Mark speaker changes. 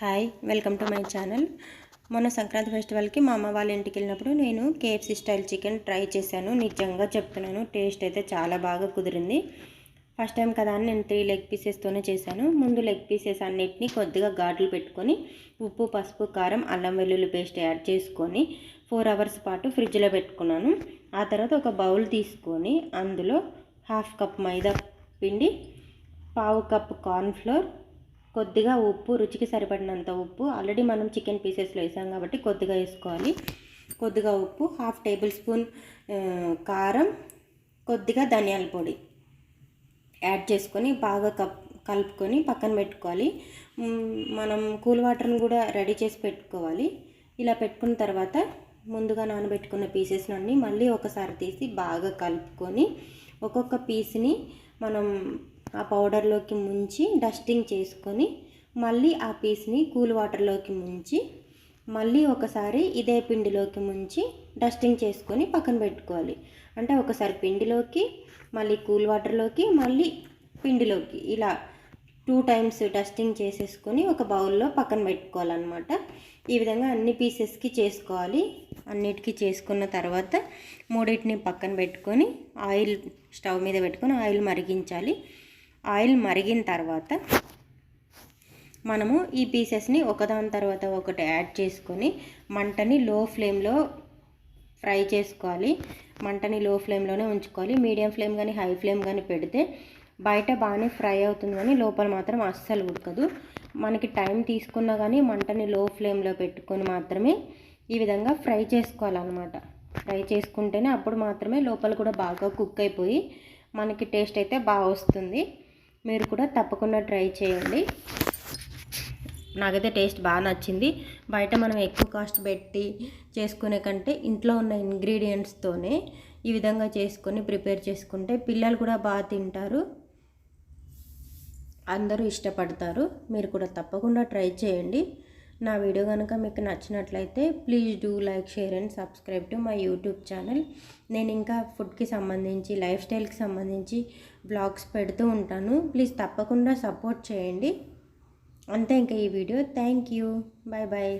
Speaker 1: Hi welcome to my channel మొన్న సంక్రాంతి ఫెస్టివల్కి మా అమ్మ వాళ్ళ ఇంటికి వెళ్ళినప్పుడు నేను కేఎఫ్సీ స్టైల్ చికెన్ ట్రై చేశాను. నిజంగా చెప్తున్నాను టేస్ట్ అయితే చాలా బాగా కుదిరింది. ఫస్ట్ టైం కదా అని నేను త్రీ లెగ్ పీసెస్తోనే చేశాను. ముందు లెగ్ పీసెస్ అన్నిటినీ కొద్దిగా ఘాట్లు పెట్టుకొని ఉప్పు పసుపు కారం అల్లం వెల్లుల్లి పేస్ట్ యాడ్ చేసుకొని ఫోర్ అవర్స్ పాటు ఫ్రిడ్జ్లో పెట్టుకున్నాను. ఆ తర్వాత ఒక బౌల్ తీసుకొని అందులో హాఫ్ కప్ మైదా పిండి పావు కప్ కార్న్ఫ్లోర్ కొద్దిగా ఉప్పు రుచికి సరిపడినంత ఉప్పు. ఆల్రెడీ మనం చికెన్ పీసెస్లో వేసాం కాబట్టి కొద్దిగా వేసుకోవాలి. కొద్దిగా ఉప్పు హాఫ్ టేబుల్ స్పూన్ కారం కొద్దిగా ధనియాల పొడి యాడ్ చేసుకొని బాగా కప్ కలుపుకొని పక్కన పెట్టుకోవాలి. మనం కూల్ వాటర్ని కూడా రెడీ చేసి పెట్టుకోవాలి. ఇలా పెట్టుకున్న తర్వాత ముందుగా నానబెట్టుకున్న పీసెస్ అన్నీ మళ్ళీ ఒకసారి తీసి బాగా కలుపుకొని ఒక్కొక్క పీస్ని మనం ఆ పౌడర్లోకి ముంచి డస్టింగ్ చేసుకొని మళ్ళీ ఆ పీస్ని కూల్ వాటర్లోకి ముంచి మళ్ళీ ఒకసారి ఇదే పిండిలోకి ముంచి డస్టింగ్ చేసుకొని పక్కన పెట్టుకోవాలి. అంటే ఒకసారి పిండిలోకి మళ్ళీ కూల్ వాటర్లోకి మళ్ళీ పిండిలోకి. ఇలా టూ టైమ్స్ డస్టింగ్ చేసేసుకొని ఒక బౌల్లో పక్కన పెట్టుకోవాలన్నమాట. ఈ విధంగా అన్ని పీసెస్కి చేసుకోవాలి. అన్నిటికీ చేసుకున్న తర్వాత మూడింటిని పక్కన పెట్టుకొని ఆయిల్ స్టవ్ మీద పెట్టుకొని ఆయిల్ మరిగించాలి. ఆయిల్ మరిగిన తర్వాత మనము ఈ పీసెస్ని ఒకదాని తర్వాత ఒకటి యాడ్ చేసుకొని మంటని లో ఫ్లేమ్లో ఫ్రై చేసుకోవాలి. మంటని లో ఫ్లేమ్లోనే ఉంచుకోవాలి. మీడియం ఫ్లేమ్ కానీ హై ఫ్లేమ్ కానీ పెడితే బయట బాగానే ఫ్రై అవుతుంది కానీ లోపల మాత్రం అస్సలు ఉడకదు. మనకి టైం తీసుకున్నా కానీ మంటని లో ఫ్లేమ్లో పెట్టుకొని మాత్రమే ఈ విధంగా ఫ్రై చేసుకోవాలన్నమాట. ఫ్రై చేసుకుంటేనే అప్పుడు మాత్రమే లోపల కూడా బాగా కుక్ అయిపోయి మనకి టేస్ట్ అయితే బాగా వస్తుంది. మీరు కూడా తప్పకుండా ట్రై చేయండి. నాకైతే టేస్ట్ బాగా నచ్చింది. బయట మనం ఎక్కువ కాస్ట్ పెట్టి చేసుకునే కంటే ఇంట్లో ఉన్న ఇంగ్రీడియంట్స్తోనే ఈ విధంగా చేసుకొని ప్రిపేర్ చేసుకుంటే పిల్లలు కూడా బాగా తింటారు. అందరూ ఇష్టపడతారు. మీరు కూడా తప్పకుండా ట్రై చేయండి. నా వీడియో కనుక మీకు నచ్చినట్లయితే please do like share and subscribe to my YouTube channel. నేను ఇంకా ఫుడ్కి సంబంధించి లైఫ్ స్టైల్కి సంబంధించి బ్లాగ్స్ పెడుతూ ఉంటాను. ప్లీజ్ తప్పకుండా సపోర్ట్ చేయండి. అంతే ఇంకా ఈ video. Thank you. Bye bye